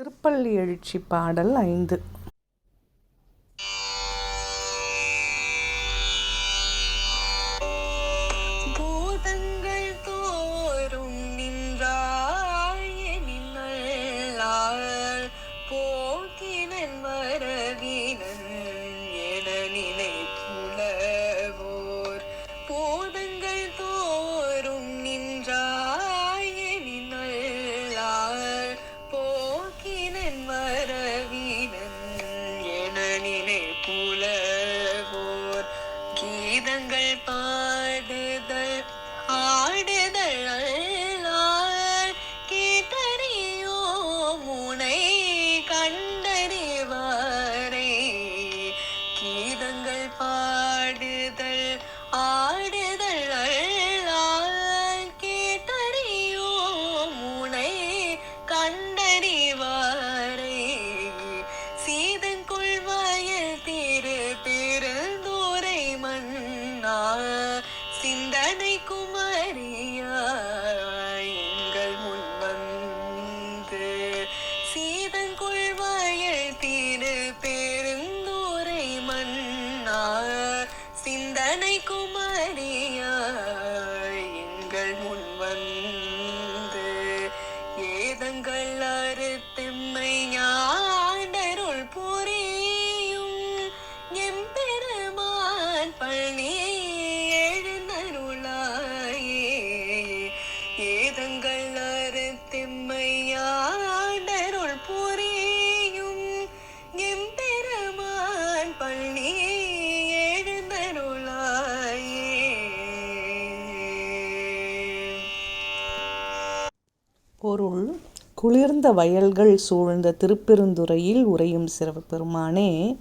திருப்பள்ளி எழுச்சி பாடல் ஐந்து. பூதங்கள் தோறும் நின்றாயனின்னாள் போக்கினன் பொருள் குளிர்ந்த வயல்கள் சூழ்ந்த திருப்பெருந்துறையில் உறையும் சிவபெருமானே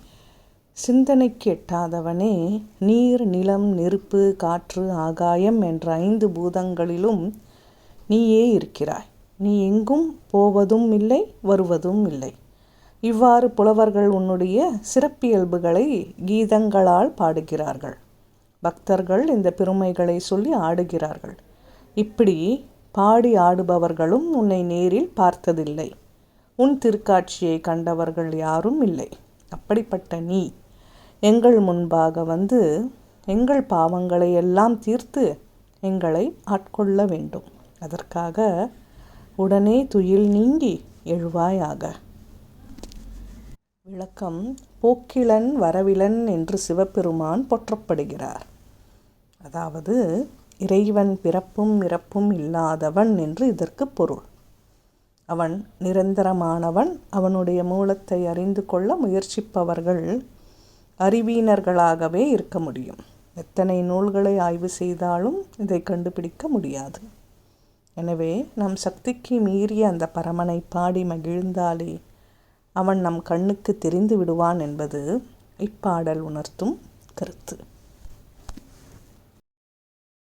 சிந்தனைக்கு எட்டாதவனே நீர் நிலம் நெருப்பு காற்று ஆகாயம் என்ற ஐந்து பூதங்களிலும் நீயே இருக்கிறாய். நீ எங்கும் போவதும் இல்லை வருவதும் இல்லை. இவ்வாறு புலவர்கள் உன்னுடைய சிறப்பியல்புகளை கீதங்களால் பாடுகிறார்கள். பக்தர்கள் இந்த பெருமைகளை சொல்லி ஆடுகிறார்கள். இப்படி பாடி ஆடுபவர்களும் உன்னை நேரில் பார்த்ததில்லை. உன் திருக்காட்சியை கண்டவர்கள் யாரும் இல்லை. அப்படிப்பட்ட நீ எங்கள் முன்பாக வந்து எங்கள் பாவங்களை எல்லாம் தீர்த்து எங்களை ஆட்கொள்ள வேண்டும். அதற்காக உடனே துயில் நீங்கி எழுவாயாக. விளக்கம் போக்கிலன் வரவிலன் என்று சிவபெருமான் போற்றப்படுகிறார். அதாவது இறைவன் பிறப்பும் இறப்பும் இல்லாதவன் என்று இதற்கு பொருள். அவன் நிரந்தரமானவன் அவனுடைய மூலத்தை அறிந்து கொள்ள முயற்சிப்பவர்கள் அறிவீனர்களாகவே இருக்க முடியும். எத்தனை நூல்களை ஆய்வு செய்தாலும் இதை கண்டுபிடிக்க முடியாது. எனவே நம் சக்திக்கு மீறிய அந்த பரமனை பாடி மகிழ்ந்தாலே அவன் நம் கண்ணுக்கு தெரிந்து விடுவான் என்பது இப்பாடல் உணர்த்தும் கருத்து.